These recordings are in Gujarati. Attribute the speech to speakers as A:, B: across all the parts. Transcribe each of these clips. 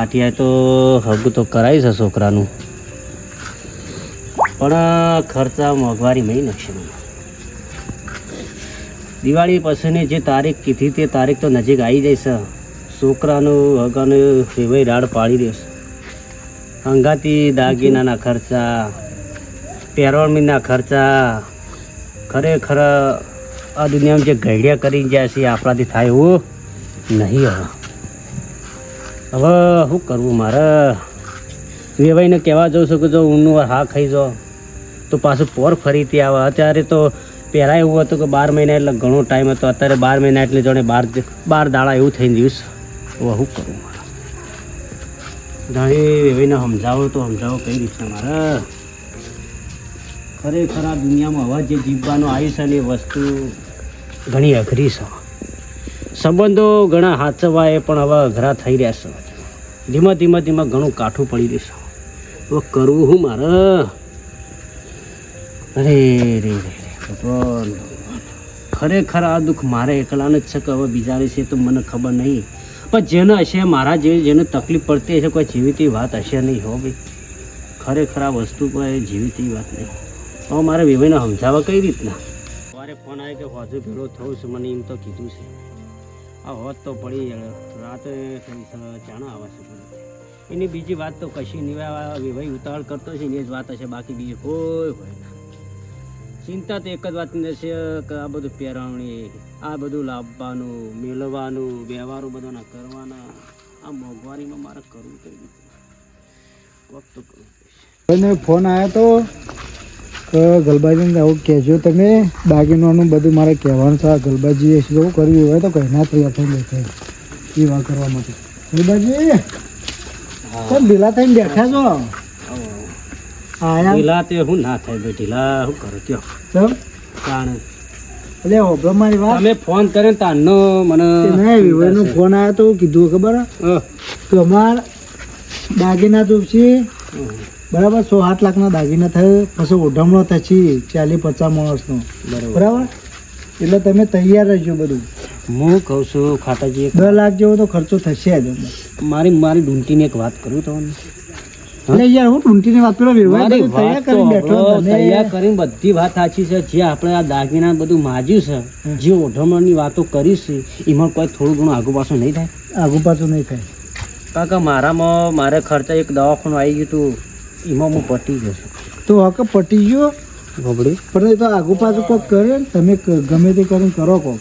A: ખાટિયા તો હગ તો કરાવી છે છોકરાનું. પણ ખર્ચા મોંઘવારી મહી નાખશે દિવાળી પછીની જે તારીખ કીધી તે તારીખ તો નજીક આવી જાય છે છોકરાનું હગાનું એવાય રાડ પાડી દેશે. અંગાતી દાગીનાના ખર્ચા, પેરોળમીના ખર્ચા, ખરેખર આ દુનિયામાં જે ઘડિયા કરી ગયા છે આપણાથી થાય એવું નહીં હવે. હવે શું કરવું મારે? વેવાઈને કહેવા જઉં છું કે જો ઊનનું હા ખાઈ જાઓ તો પાછું પોર ફરીથી આવે. અત્યારે તો પહેલાં એવું હતું કે બાર મહિના એટલે ઘણો ટાઈમ હતો. અત્યારે બાર મહિના એટલે જોડે બાર બાર દાડા એવું થઈ ગયું હવે શું કરવું મારે? જાણે વેવાઈને સમજાવો તો સમજાવો કઈ રીતે મારે. ખરેખર આ દુનિયામાં હવા જે જીવવાનું આવી છે ને એ વસ્તુ ઘણી અઘરી છે. સંબંધો ઘણા હાચવાય પણ હવે અઘરા થઈ રહ્યા છે. ધીમે ધીમે ધીમે ઘણું કાઠું પડી રહેશે હવે કરવું હું મારે? અરે, રે રે ખરેખર આ દુઃખ મારે એકલાને જ છે કે હવે બીજાને છે તો મને ખબર નહીં. પણ જેને હશે, મારા જે જેને તકલીફ પડતી હશે, કોઈ જીવીતી વાત હશે નહીં, હો ભાઈ. ખરેખર આ વસ્તુ કોઈ જીવીતી વાત નહીં. હવે મારે વિવેને સમજાવવા કઈ રીતના? મારે ફોન આવ્યો કે, હોજુ ભેળો થવું છે. મને એમ તો કીધું છે. આ હોત તો પડી રાતે જાણા આવા છે એની બીજી વાત તો કશી નહીં. ભાઈ ઉતાવળ કરતો છે એ જ વાત હશે. બાકી બીજી કોઈ હોય ના. ચિંતા તો એક જ વાતની છે કે આ બધું પહેરવણી, આ બધું લાવવાનું, મેળવવાનું, વ્યવહારો બધાના કરવાના. આ મોંઘવારીમાં મારે કરવું કઈ વખત તો કરવું
B: ફોન આવ્યો તો? કે ગલબાજીને આવું કહેજો તમે. દાગીનાનું બધું મારે કહેવાનું છે. ગલબાજીએ શું કરવું હોય તો કંઈ ના તૈયાર થઈ બેઠા છે. એ વાત કરવા માટે. ગલબાજી તમે ઢીલા થઈને બેઠા છો? આયા
A: ઢીલા તે હું ના થાય ભાઈ ઢીલા શું કરો કયો.
B: ચમ
A: કારણ
B: એટલે હોભળો મારી વાત.
A: તમે ફોન કર્યો ને તારનો મને
B: નહીં વિવેકનો ફોન આવ્યો તો કીધું ખબર? હે? કે અમાર દાગીના તો છે બરાબર સો આઠ લાખના દાગીના થયો પછી ઓઢમણો થશે ચાલીસ પચાસ માણસનો.
A: બરોબર.
B: બરાબર? એટલે તમે તૈયાર રહેજો બધું.
A: હું કહું છું ખાતાજી એક
B: દસ લાખ જેવો તો ખર્ચો થશે જ
A: મારી મારી ડૂંટીની એક વાત કરું તમને.
B: યાર હું વાત વ્યવહાર તૈયાર કરીને બેઠો
A: તૈયાર કરીને બધી વાત સાચી છે જે આપણે આ દાગીના બધું માજ્યું છે જે ઓઢમણની વાતો કરી છે એમાં કોઈ થોડું ઘણું આગુ પાછું નહીં થાય?
B: આગુ પાછું નહીં થાય.
A: કાકા મારામાં મારે ખર્ચા એક દવાખાનું આવી ગયું હતું. એમાં હું પટી ગયો
B: તો હક પટી ગયો?
A: ગબડી.
B: પણ એ તો આગુ પાછું કોક કરે ને તમે ગમે તે કરીને કરો કોક.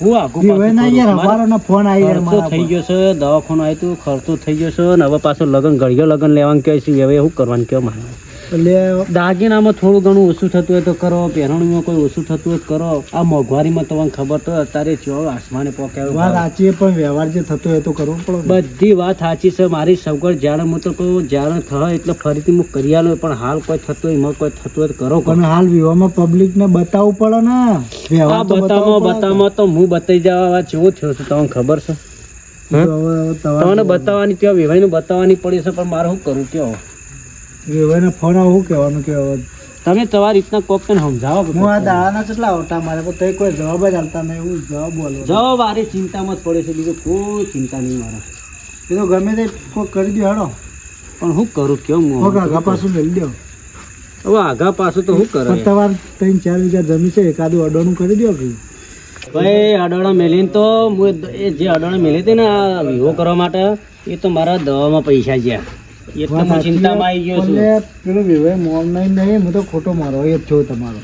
A: હું આગુ
B: ના યાર અમારો ફોન આવી
A: ખર્ચો થઈ ગયો છે દવાખાનું આવ્યું ખર્ચો થઈ ગયો છે ને હવે પાછો લગન ઘડિયો લગન લેવાનું કહે છે હવે શું કરવાનું કહો મારે.
B: એટલે
A: દાગીનામાં થોડું ઘણું ઓછું થતું હોય તો કરો પહેરણીમાં કોઈ ઓછું થતું હોય તો કરો. આ મોંઘવારીમાં તમને ખબર તો અત્યારે જો આસમાને
B: વાત સાચી પણ વ્યવહાર જે થતો હોય તો કરવો પડે
A: બધી વાત સાચી છે મારી સગવડ જ્યારે હું તો કહું જ્યારે થાય એટલે ફરીથી હું કરી આલો પણ હાલ કોઈ થતું હોય એમાં કોઈ થતું હોય તો કરો
B: પણ હાલ વિવાહમાં પબ્લિક ને બતાવવું પડે ને. વ્યવહાર
A: બતાવો. બતાવમાં તો હું બતાવી જવા જેવો થયો છું તમને ખબર છે? તમને બતાવવાની ત્યાં વિભાઈને બતાવવાની પડી છે પણ મારે શું કરું કયો?
B: વિવાહને ફોન આવું કહેવાનું કે
A: તમે તમારી રીતના કોક ને સમજાવો
B: હું આ દાડાના કેટલા આવતા મારે પણ તે કોઈ જવાબ જ આલતા નહીં એવું જવાબ બોલો.
A: જવાબ આરે ચિંતામાં જ પડે છે બીજું કોઈ ચિંતા નહીં મારે.
B: એ તો ગમે તે કોક કરી દો હાડો
A: પણ હું કરું કેમ?
B: હું આગા પાછું લઈ દો
A: હવે આગા પાછું તો હું કરે?
B: તમારે ત્રણ ચાર વીઘા જમીન છે એકાદું અડોનું કરી દો કે?
A: ભાઈ અડોળા મેલીને તો હું એ જે અડોળા મેલી હતી ને આ વિવો કરવા માટે એ તો મારા દવામાં પૈસા જ્યાં એટલે ચિંતામાં આવી ગયો છું.
B: પેલું વિવાહ મોલ નહીં નહીં હું તો ખોટો મારો એ જ તમારો.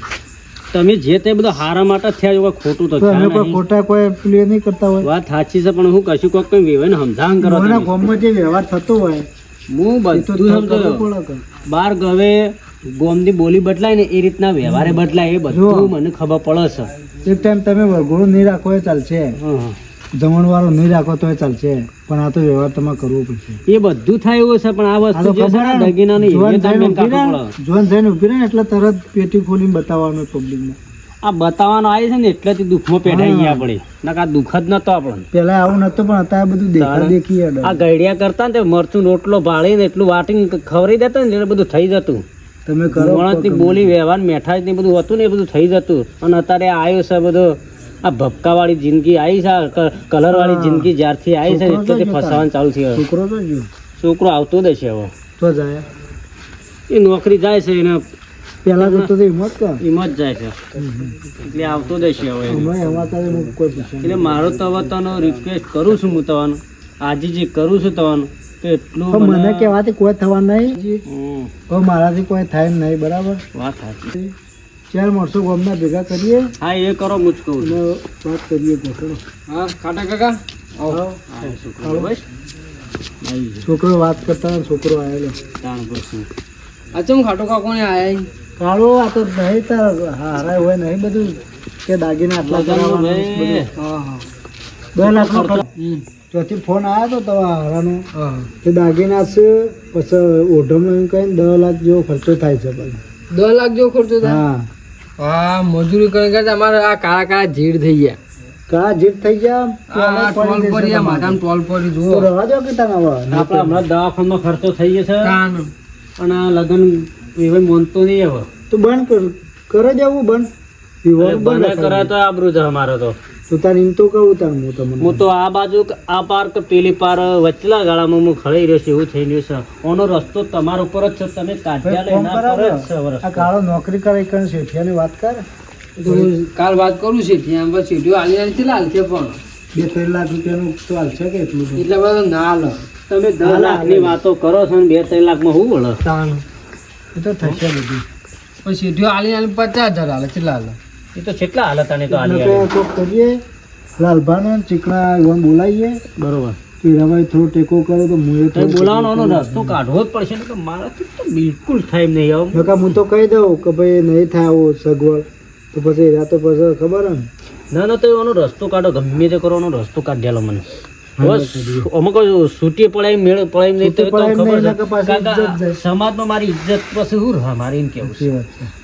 A: તમે જે તે બધું હારા માટે થયા કોઈ ખોટું તો
B: તો અમે કોઈ ખોટા કોઈ પેલું નહીં કરતા હોય.
A: વાત સાચી છે પણ હું કશું કોક કઈ વિવેને સમજાવન કરો
B: મોના. જે વ્યવહાર થતો હોય
A: હું બધું સમજો. બાર ગવે ગોમની બોલી બદલાય ને એ રીતના વ્યવહારે બદલાય એ બધું મને ખબર પડે છે.
B: એક ટાઈમ તમે વરઘોડું નહીં રાખો એ ચાલશે. જમણવાળું નહીં રાખો તો ચાલશે. પણ આ તો વ્યવહાર તમારે કરવો પડશે.
A: એ બધું થાય એવું છે પણ આ વસ્તુ જે છે ને દગીનાની
B: જોન
A: એ
B: થઈને
A: તમને
B: રહે એટલે તરત પેટી ખોલીને બતાવવાનું પબ્લિકને
A: આ બતાવવાનો આવી છે ને એટલેથી દુઃખમાં પેઢાઈ ગયા આપણે આ દુઃખ જ નતો આપણને.
B: પેલા આવું નતો પણ અત્યારે બધું દેખા દેખી
A: આ ગઈડિયા કરતા ને મરચું રોટલો ભાળીને એટલું વાટીને ખવરી દેતા ને એટલે બધું થઈ જતું.
B: તમે કરો
A: બોલી વ્યવહાર મેઠાજ ને બધું હતું ને એ બધું થઈ જતું. અને અત્યારે આવ્યું છે બધો આ ભપકાવાળી જિંદગી આવી છે કલર વાળી જિંદગી જ્યારથી આવી છે એટલે. ફસાવાનું ચાલુ થયું.
B: છોકરો તો
A: છોકરો આવતો જ છે હવે.
B: તો જાય.
A: એ નોકરી જાય છે એને
B: પેલા તો હિંમત
A: એમ જાય છે. એટલે આવતો જ છે હવે એટલે મારો તો હવે તનો રિક્વેસ્ટ કરું છું હું તવાનું. આજે જે કરું છું તવાનું તો એટલું
B: મને કહેવાથી કોઈ થવા નહીં. મારાથી કોઈ થાય નહીં બરાબર?
A: વાત સાચી.
B: ચાર માણસો ગામના ભેગા કરીએ.
A: હા એ કરો
B: અને વાત કરીએ તો
C: હા કાકા.
A: હા, છોકરો.
B: છોકરો વાત કરતા છોકરો આવેલો
A: તાણ પછી.
C: આ ચમ ખાટો કાકો ને આયા
B: કાળો આ તો નહીં તાર હારા હોય નહીં બધું. કે દાગીને આટલા કરાવવાના.
C: હા હા.
B: બે
C: લાખ.
B: ત્યાંથી ફોન આવ્યો હતો તમારા હારાનો. તે દાગીના છે પછી ઓઢમ એમ કહીને દસ લાખ જેવો ખર્ચો થાય છે
C: દસ લાખ જેવો ખર્ચો થાય?
B: હા.
C: હા મજૂરી કરે કે અમારે આ કાળા કાળા જીડ થઈ ગયા.
B: કાળા જીડ થઈ ગયા?
C: આ ટોલ પર યા માથામાં ટોલ પર જુઓ.
B: રવા દો કે તમે હવે?
A: આપણે હમણાં દવાખાનો ખર્ચો થઈ જશે
C: છે.
A: અને આ લગન એવે મોનતો નહીં હવે.
B: તો બંધ કર કરે જવું બંધ. બંધ
A: કરે તો આબરૂ છે અમારે તો.
B: તો તાર એમ તો કહું તાર હું તમને?
A: હું તો આ બાજુ આ પાર્ક પેલી પાર વચલા ગાળામાં હું ખળી રહ્યો છું એવું થઈ રહ્યું છે. ઓનો રસ્તો તમારા ઉપર જ છે તમે કાર્યાલય લે પર જ છે હવે
B: આ કાળો નોકરી કરે કણ શેઠિયાની વાત કર.
C: કાલ વાત કરું છે ત્યાં બસ સીધું આલી હાલી લાલ છે પણ.
B: બે ત્રણ લાખ રૂપિયાનું તો હાલશે કે એટલું
C: એટલે એટલા ના હાલ
A: તમે દસ લાખની વાતો કરો છો ને બે ત્રણ લાખમાં હું વળે?
B: એ તો થશે બધું.
C: પછી સીટીઓ આલી આલી પચાસ હજાર હાલે ચેલા હાલે?
A: એ તો કેટલા હાલત આને તો
B: એટલે તો કરીએ લાલભાનો ચીકણા એવાને બોલાવીએ.
A: બરોબર.
B: કે રવાય થોડો ટેકો કરો તો હું એ
A: બોલાવવાનો રસ્તો કાઢવો જ પડશે ને કે મારાથી તો બિલકુલ થાય એમ નહીં આવું.
B: નકા હું તો કહી દઉં કે ભાઈ નહીં થાય આવો સગવડ. તો પછી એના પછી ખબર ને?
A: ના ના તો એનો રસ્તો કાઢો ગમે તે કરો એનો રસ્તો કાઢ્યા મને. અમુક સૂટી પડાય મેળ પડાય નહીં તો ખબર. સમાજમાં મારી ઇજ્જત પછી શું રહે? મારે એમ કેવું છે.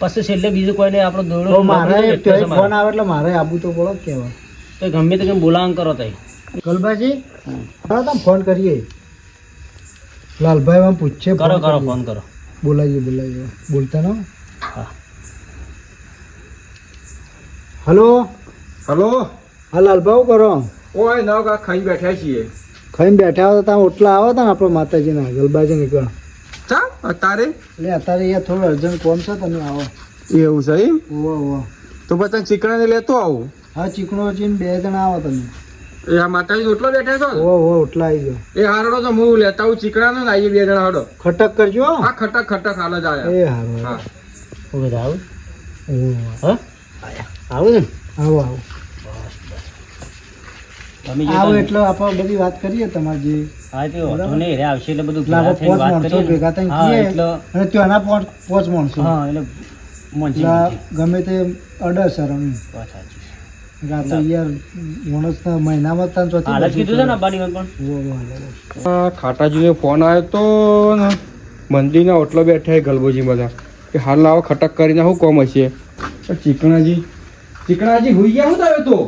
A: પછી છેલ્લે બીજું કોઈને આપણો દોડો
B: મારે
A: એટલે મારે.
B: ફોન આવે એટલે મારે આબુ તો પડો કેવા
A: તો ગમે તે કેમ બોલાવવાનું કરો તઈ.
B: કલભાજી હા તમે ફોન કરીએ. લાલભાઈ આમ પૂછે
A: કરો કરો ફોન કરો.
B: બોલાવીએ બોલાવીએ બોલતા ન
A: હા.
B: હલો?
D: હલો?
B: હા લાલભાઈ કરો.
D: ઓય નવ કા ખાઈ બેઠા છીએ.
B: ખાઈને બેઠા હતા તો તમે ઓટલા આવો તા ને આપણે માતાજીના ગલબાજી નીકળો
D: ચા? અત્યારે?
B: એટલે અત્યારે અહીંયા થોડું અર્જન્ટ કોમ છે તમે આવો.
D: એવું છે એમ?
B: ઓવો ઓવો
D: તો પછી ચીકણાને લેતો આવું.
B: હા ચીકણો ચીન બે જણા આવો તમે.
D: એ આ માતાજી ઓટલો બેઠા છો ઓહ
B: ઓવો ઓટલા આવી ગયો
D: એ હારડો તો હું લેતા આવું ચીકણાનો ને આવીએ બે જણા હાડો.
B: ખટક કરજો
D: હા. ખટક ખટક હાલ જ આયા.
B: એ હારો
D: હા.
A: ઓકે આવ હા? આવું ને
B: આવો આવો.
A: તમે
B: આવો એટલે આપણે બધી વાત કરીએ તમારે જે
A: હા તે વાંધો નહીં રે આવશે એટલે બધું ભેગા
B: આપણે
A: વાત
B: માણસો ભેગા થઈને
A: હા એટલે
B: અને ત્યાંના પોચ પોચ માણસો.
A: હા એટલે મોંચી
B: ગમે તે અડર સર એમ
A: વાત સાચી.
B: એટલે યાર માણસના મહિનામાં ત્રણ ચોથી
A: હાલ કીધું છે ને અબાની પણ?
B: ઓવો, ઓવો, ઓવો.
D: આ ખાટાજીને ફોન આવ્યો તો ને મંદિરના ઓટલો બેઠા ગલબોજી બધા. કે હાલ લાવો ખટક કરીને શું કોમ હશે? ચીકણાજી. ચીકણાજી હોઈ ગયા શું આવ્યો તો?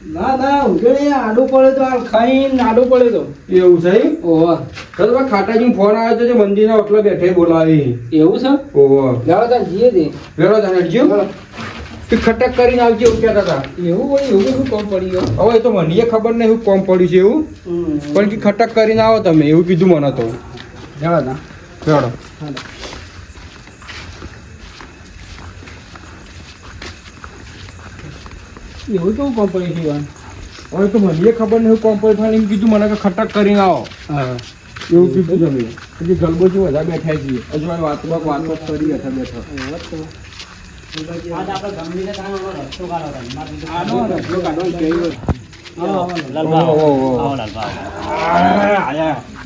B: ના ના ઉઘડી આડું પડે તો હાલ ખાઈને આડું પડે તો.
D: એવું છે?
C: ઓહો.
D: તો ખાટાજી ફોન આવ્યો તો જે મંદિરના ઓટલો બેઠે બોલાવી.
C: એવું છે?
D: ઓહો.
C: જાઓ તા. જીએ દે
D: વેલો જાણે કે ખટક કરીને આવજે એવું કહેતા હતા.
C: એવું હોય એવું શું કોમ પડી
D: હવે એ તો મને ખબર નહીં એવું કોમ પડ્યું છે એવું. પણ કે ખટક કરીને આવો તમે એવું કીધું મને તો.
B: જવા ના
D: ચાલો
B: એવું કેવું કોમ પડી
D: હવે તો મને ખબર નહીં શું કોમ એમ કીધું મને કે ખટક કરીને આવો.
B: હા.
D: એવું કીધું તમે પછી ગલબોજી બધા બેઠા છીએ. હજુ વાત વાત વાતો કરી હતા બેઠા.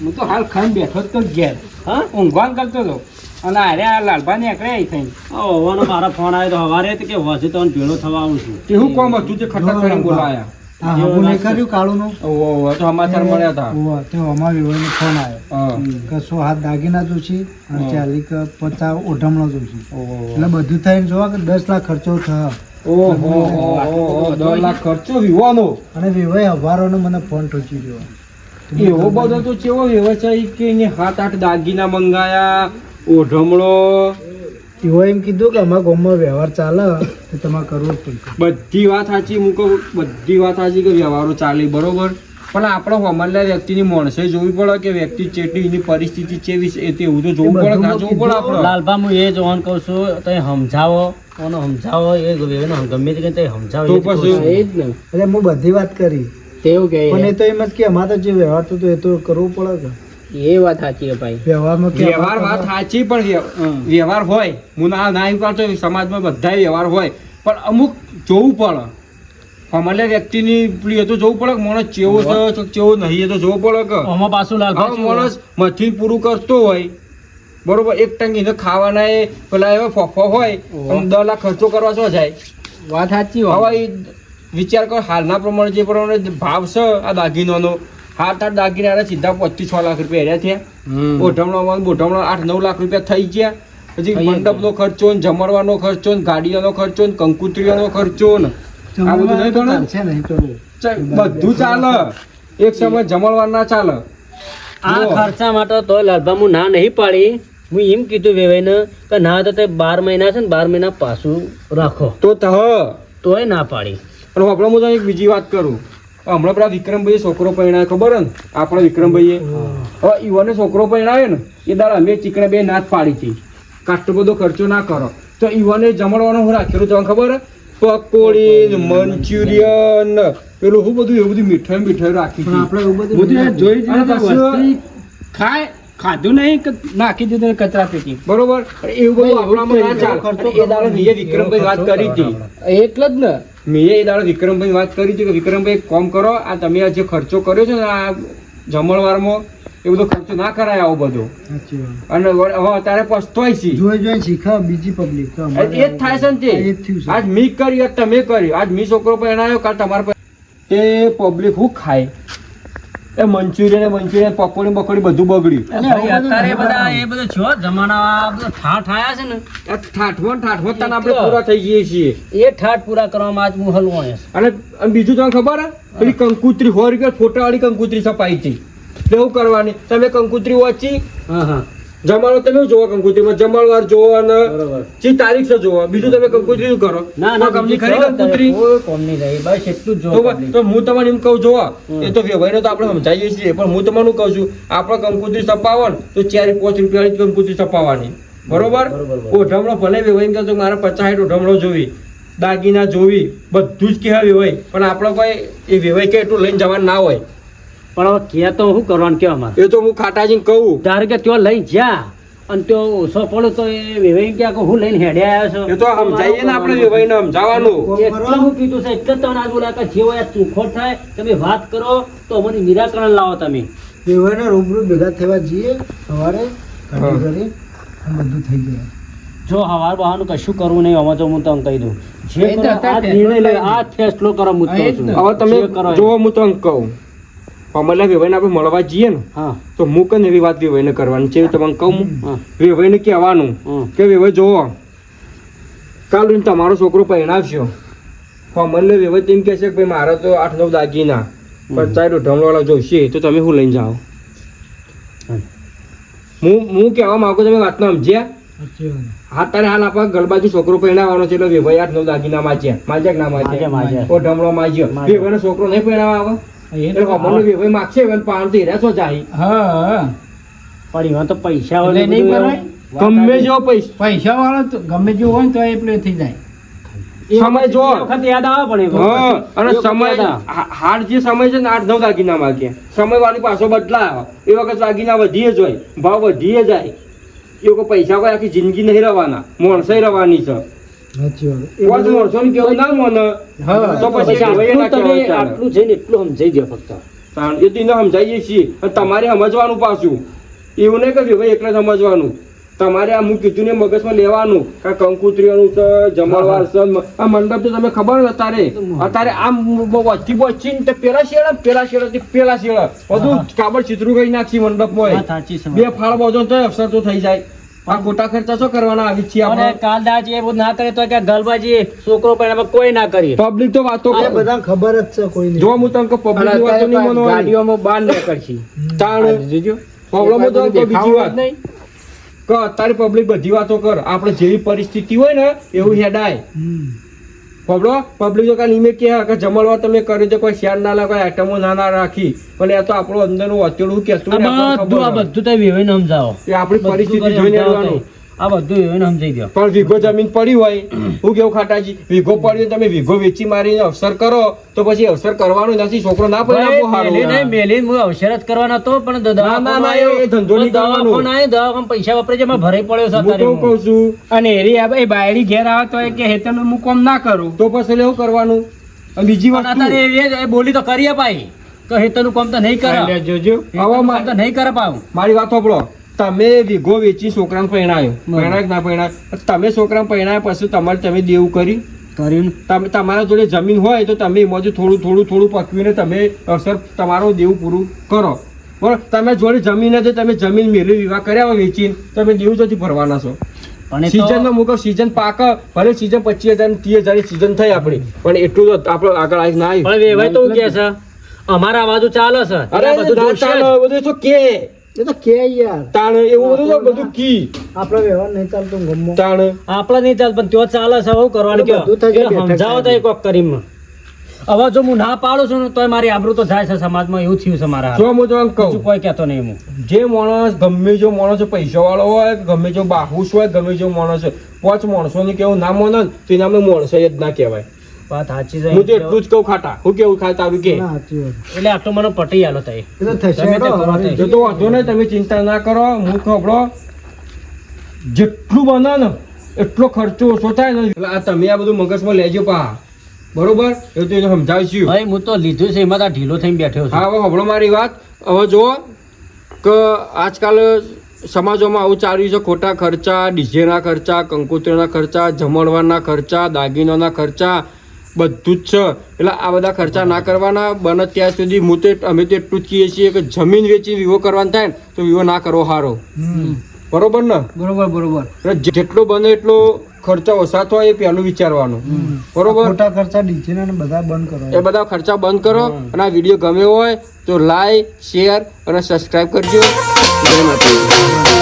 C: હું તો હાલ ખાઈ બેઠો જ તો ઘેર.
A: હા?
C: ઊંઘવાન કરતો હતો. અને અરે આ લાલભા ને એકડે આવી થઈ
A: આ હોવાનો મારો ફોન આવ્યો તો હવારે તો કે વસે તો ભેળો થવા આવું છું.
D: તે શું કોમ હતું જે ખટક કરીને બોલાયા?
B: હા હા કર્યું કાળુનું?
D: ઓહો ઓહો, તો સમાચાર મળ્યા હતા
B: તે અમારા વિવાહનો ફોન આવ્યો
D: હા.
B: હાથ દાગીના જોશી અને
D: હા.
B: પચાસ ઓઢમણો જોશી એટલે બધું થઈને જોવા કે દસ લાખ ખર્ચો થયો.
D: ઓહો, દસ લાખ ખર્ચો વિવાનો
B: અને વિવાહ હવારોનો મને ફોન ઠોકી ગયો
D: એવો બધો તો કેવો વ્યવસાય કે હાથ આઠ દાગીના મંગાયા ઓઢમણો.
B: એવો એમ કીધું કે અમારા ગામમાં વ્યવહાર ચાલે તો તમારે કરવો જ પડશે.
D: બધી વાત સાચી હું કહું બધી વાત સાચી કે વ્યવહારો ચાલે બરોબર? પણ આપણે હોમલ્યા વ્યક્તિની માણસે જોવી પડે કે વ્યક્તિ ચેટલી એની પરિસ્થિતિ ચેવી છે એ તો એવું તો જોવું પડે ના જોવું પડે આપણે.
A: લાલભા હું એ જોવાનું કહું છું તમે સમજાવો કોનો સમજાવો એ ગમે તે સમજાવો
D: તો પછી?
C: એ જ ને.
B: એટલે હું બધી વાત કરી.
C: તેવું કે
B: પણ એ તો એમ જ કે અમારે તો જે વ્યવહાર થતો એ તો કરવું પડે કે
C: એ વાત સાચી છે ભાઈ.
B: વ્યવહારમાં
D: વ્યવહાર વાત સાચી પણ વ્યવહાર હોય. હું ના ના એમ કરતો સમાજમાં બધા વ્યવહાર હોય. પણ અમુક જોવું પડે. હોમલ્યા વ્યક્તિની પેલી એ તો જોવું પડે માણસ ચેવો છે ચેવો નહીં એ તો જોવું પડે કે
A: આમાં પાછું
D: માણસ મથી પૂરું કરતો હોય. બરોબર એક ટંગ એને ખાવાના એ પેલા એવા ફોફો હોય અને દસ લાખ ખર્ચો કરવા શું જાય
C: વાત સાચી
D: હવે વિચાર કર હાલના પ્રમાણે જે પ્રમાણે ભાવ છે આ દાગીનાનો હાથ આઠ દાગીના સીધા પચીસ છ લાખ રૂપિયા એર્યા છે બોઢમણામાં બોઢમણા આઠ નવ લાખ રૂપિયા થઈ ગયા. પછી મંડપનો ખર્ચો ને જમરવાનો ખર્ચો ને ગાડીઓનો ખર્ચો ને કંકુત્રીઓનો ખર્ચો ને આ બધું નહીં ગણે? બધું ચાલે. એક સમય જમણવાર ના ચાલે.
A: આ ખર્ચા માટે તો લગભગ હું ના નહીં પાડી. હું એમ કીધું વેવાઈને કે ના તો તે બાર મહિના છે ને બાર મહિના પાછું રાખો.
D: તો તહ.
A: તોય ના પાડી.
D: અને આપણે હું તો એક બીજી વાત કરું. હમણાં પેલા વિક્રમભાઈ છોકરો પરણાયો ખબર હે ને? આપણે વિક્રમભાઈએ. હવે ઈવોને છોકરો પરણાયો ને એ દાડા અમે ચીકણે બે નાથ પાડી હતી. કાટલો બધો ખર્ચો ના કરો. તો ઈવોને જમણવાનું હું રાખેલું તમને ખબર હે? પકોડી મંચુરિયન પેલું શું બધું એવું બધું મીઠાઈ મીઠાઈ રાખી
B: આપણે બધું
C: જોઈ ખાય ખાધું નહીં કે નાખી દીધું કચરા પેટી
D: બરોબર? એવું બધું આપણામાં ના ચાલે.
B: ખર્ચો
D: એ દાડો મેં વિક્રમભાઈ વાત કરી હતી.
C: એટલે જ ને.
D: મેં એ દાડો વિક્રમભાઈ વાત કરી હતી કે વિક્રમભાઈ એક કામ કરો આ તમે જે ખર્ચો કર્યો છે ને આ જમણવારમાં એ બધો ખર્ચો ના કરાય આવો બધો. અને હવે અત્યારે પસ્તોય છે.
B: જોઈ જોઈ શીખા બીજી પબ્લિક
D: એ જ થાય છે ને
B: એ
D: તે આજ મી કરી આજ તમે કરી આજ મી છોકરો પરણાયો કાલ તમારા પર તે પબ્લિક હું ખાય? એ મંચુરિયન મંચુરિયન પકોડી બકોડી બધું બગડ્યું.
A: અત્યારે બધા એ બધું છો જમાના ઠાઠ આયા છે ને?
D: આ ને ઠાઠમાં તને આપણે પૂરા થઈ જઈએ છીએ.
A: એ ઠાઠ પૂરા કરવામાં આજ હું હલવો
D: અને અને બીજું તમને ખબર હે? પેલી કંકુત્રી હોય કે ફોટાવાળી કંકુત્રી છપાઈ હતી. એવું કરવાની. તમે કંકુત્રી વાંચી?
A: હા હા.
D: જમાડો તમે જોવો કંકુત્રીમાં જમાડવાર જોવો અને જે તારીખ છે જોવો? બીજું તમે કંકુત્રી કરો.
A: ના ના
D: કંપની ખરી કંકુત્રી?
A: કોઈ રહી બસ એટલું જ
D: તો તો હું તમને એમ કહું જોવા. એ તો વ્યવહારનો તો આપણે સમજાવીએ છીએ પણ હું તમને કહું છું આપણે કંકુત્રી છપાવો તો ચાર પાંચ રૂપિયાની કંકુત્રી છપાવવાની બરોબર. ઓઢમણો ભલે વ્યવહાર કહેતો મારે પચાસ સાઠ ઓઢમણો જોવી દાગીના જોવી બધું જ કહેવાય વ્યવહાર. પણ આપણે કોઈ એ વ્યવહાર કે એટલું લઈને જવાનું ના હોય.
A: પણ હવે કે તો શું કરવાનું કે અમારે?
D: એ તો હું ખાટાજીને કહું.
A: ધારે કે ત્યાં લઈ જા અને તો ઓછો પડો તો એ વેવાઈ ક્યાં કે હું લઈને હેડે આવ્યો
D: એ તો સમજાઈએ ને આપણે વ્યવહારને સમજાવવાનું
A: એટલે હું કીધું છે એટલે તમને આજ બોલ્યા કે જે હોય ચૂખો થાય તમે વાત કરો તો મને નિરાકરણ લાવો તમે.
B: એવાને રૂબરૂ ભેગા થવા જઈએ સવારે ઘરે બધું થઈ જાય.
A: જો હવાર બહારનું કશું કરવું નહીં આમાં તો હું તમને કહી દઉં. જે આ નિર્ણય લે આ ફેસલો કરો હું. છું.
D: હવે તમે
A: કરો
D: જો હું તમને કહું. અમરલા વેવાઈને આપણે મળવા જઈએ ને
A: હા.
D: તો હું ને એવી વાત વેવાઈને કરવાની. છે તમને કહું વેવાઈને કહેવાનું કે વેવાઈ જોવો કાલ તમારો છોકરો પહેણાવશો અમરને વેવાઈ તેમ કહેશે કે ભાઈ મારે તો આઠ નવ દાગીના પણ ચાલો ઢમવાળા જોઈશે તો તમે શું લઈને જાઓ.
A: હું.
D: હું કહેવા માંગુ તમે વાતનો સમજ્યા? હા તારે હાલ આપણે ગલબાજી છોકરો પરણાવવાનો છે એટલે વેભાઈ આઠ નવ દાગીના માચ્યા માજ્યા ના
A: માજ્યા.
D: ઓ ઢમણો માજ્યો
A: માજ્યો.
D: છોકરો નહીં પરણાવવા આવે?
C: તો
D: હીરા
A: પૈસા?
D: ગમે પૈસા
C: વાળો ગમે હોય તો એ થઈ જાય.
D: સમય જો.
A: વખત યાદ આવે પણ
D: અને સમય
A: યાદ આવે.
D: હા- હાલ જે સમય છે ને આઠ નવ દાગીના માગે. સમય વાળી પાછો બદલાયો. એ વખત દાગીના વધીએ જ હોય. ભાવ વધીએ જાય. એ વખત પૈસા કોઈ આખી જિંદગી નહીં રવાના. માણસાઈ રવાની છે. તમારે સમજવાનું પાછું. એવું નહીં કહ્યું ભાઈ એકલા સમજવાનું. તમારે આ હું કીધું ને મગજમાં લેવાનું. કે કંકુત્રીઓનું છે જમણવાર છે આ મંડપ તો તમે ખબર ને અત્યારે? અત્યારે આમ વચ્ચી વચ્ચી ને પેલા શેડા પેલા શેડા થી પેલા શેડા બધું કાબર ચિત્રું કરી નાખી મંડપમાં બે ફાળ બોજો તો તો થઈ જાય. આ ખોટા ખર્ચા શું કરવાના? આવી છીએ આપણે.
A: કાલ દાચ એ બધું ના કરે તો કે ગલબાજી છોકરો પણ કોઈ ના કરીએ
D: પબ્લિક તો વાતો કરે.
B: બધા ખબર જ છે કોઈ
D: જો હું તમને પબ્લિક વાતો
C: અત્યારે
D: નહીં મનો
C: ગાડીઓમાં બહાર કરશી
D: તાણ
C: જોજો.
D: પ્રોબ્લેમ તો બીજી વાત.
C: નહીં.
D: કે અત્યારે પબ્લિક બધી વાતો કર. આપણે જેવી પરિસ્થિતિ હોય ને એવું હેડાય.
B: હમ.
D: પબ્લિક તો કાંઈ લિમિટ કે કે જમણવાર તમે કર્યું છે કોઈ શેર ના કોઈ આઈટમો ના ના રાખી. પણ એ તો આપણું અંદરનું વચેડું કહેતું ને
A: બધું આ બધું તમે વેવાઈને સમજાવો.
D: એ આપણી પરિસ્થિતિ જોઈને રહેવાનું.
A: આ બધું એને સમજાઈ દો
D: પણ વીઘો જમીન પડી હોય હું કેવું ખાટાજી? વીઘો પડી હોય તમે વીઘો વેચી મારીને અવસર કરો તો પછી અવસર કરવાનું નથી છોકરો ના પડે હારો.
A: મેલી મેલી હું અવસર જ કરવાનો હતો પણ
D: ના, ના, ના, ધંધો નહીં. કરવાનો.
A: આવ્યું, દવાખાનું પૈસા વાપરે છે ભરાઈ પડ્યો છે અત્યારે. હું.
D: કહું છું.
C: અને એરી આ ભાઈ બાયડી ઘેર આવે તો કે હેતરનું હું કોમ ના કરું.
D: તો પછી એવું કરવાનું? અને બીજી
A: વાત
D: વસ્તુ.
A: અત્યારે બોલી તો કરીએ ભાઈ તો હેતરનું કામ તો નહીં કરે
C: જોજો.
A: તો નહીં કરે પાઉં
D: મારી વાત સાંભળો. તમે વીઘો વેચી છોકરાને પહેણાયો પહેણાય ના પહેણાય તમે છોકરાને પહેણાયા પછી તમારે તમે દેવું કરી
A: કરીને
D: તમે તમારા જોડે જમીન હોય તો તમે એમાંથી થોડું થોડું થોડું પકવીને તમે અસર તમારું દેવું પૂરું કરો. બરાબર? તમે જોડે જમીન હતી તમે જમીન મેળવી વિવાહ કર્યા હોય વેચીને તમે દેવું ચોથી ભરવાના છો. સિઝનમાં મૂકો સિઝન પાક ભલે સિઝન પચીસ હજાર ત્રીસ હજાર સિઝન થઈ આપણી પણ એટલું તો આપણે આગળ આવી ના
A: પણ વેવાય તો કે છે? અમારા બાજુ ચાલે છે.
D: અરે
A: બધું.
D: ચાલે, બધું તો કે?
B: એ તો કે યાર.
D: તાણ એવું બધું તો બધું કી.
B: આપણો વ્યવહાર નહીં ચાલતો ગમો.
D: તાણ.
A: આપડે નહીં ચાલ પણ ત્યાં ચાલે છે શું કરવાનું કયો?
B: બધું થઈ જાય
A: એને
B: બેઠક
A: સમજાવો તો એક વખત હવે જો હું ના પાડું છું ને તોય મારી આબરૂ તો જાય છે સમાજમાં એવું થયું છે મારા
D: જો હું તમને કહું.
A: કોઈ કહેતો નહીં હું.
D: જે માણસ ગમે જો માણસ પૈસા વાળો હોય ગમે જો બાહુસ હોય ગમે જો માણસ હોય પાંચ માણસો ને કેવું ના માનો ને તો એના માણસો જ ના કહેવાય.
A: વાત સાચી
D: હું તો એટલું જ કહું ખાટા. હું કેવું ખાય તારું કે?
A: એટલે આટલું મને પટી આલો તઈ.
B: એ તો
A: તે. તે.
D: તો. વાંધો નહીં તમે ચિંતા ના કરો હું ખબડો જેટલું બને ને એટલો ખર્ચો ઓછો થાય ને. એટલે આ તમે આ બધું મગજમાં લેજો પા. બરોબર? એ તો એને સમજાવીશું.
A: ભાઈ હું તો લીધું છે એમાં તો ઢીલો થઈને બેઠો છું.
D: હા હવે હમણાં મારી વાત. હવે જુઓ કે આજકાલ સમાજોમાં આવું ચાલ્યું છે ખોટા ખર્ચા ડીજેના ખર્ચા કંકોત્રીના ખર્ચા જમણવારના ખર્ચા દાગીનાના ખર્ચા. બધું જ છે. એટલે આ બધા ખર્ચા ના કરવાના બને ત્યાં સુધી હું તો અમે તો એટલું જ કહીએ છીએ કે જમીન વેચી વિવો કરવાનો થાય ને તો વિવો ના કરવો સારો બરોબર ને?
C: બરોબર બરોબર.
D: એટલે જેટલો બને એટલો ખર્ચા ઓછા થાય એ પહેલું વિચારવાનું. બરોબર?
B: મોટા ખર્ચા ડીજે ને બધા બંધ કરો.
D: એ બધા ખર્ચા બંધ કરો અને આ વીડિયો ગમ્યો હોય તો લાઈક શેર અને સબસ્ક્રાઇબ કરજો. જય માતાજી.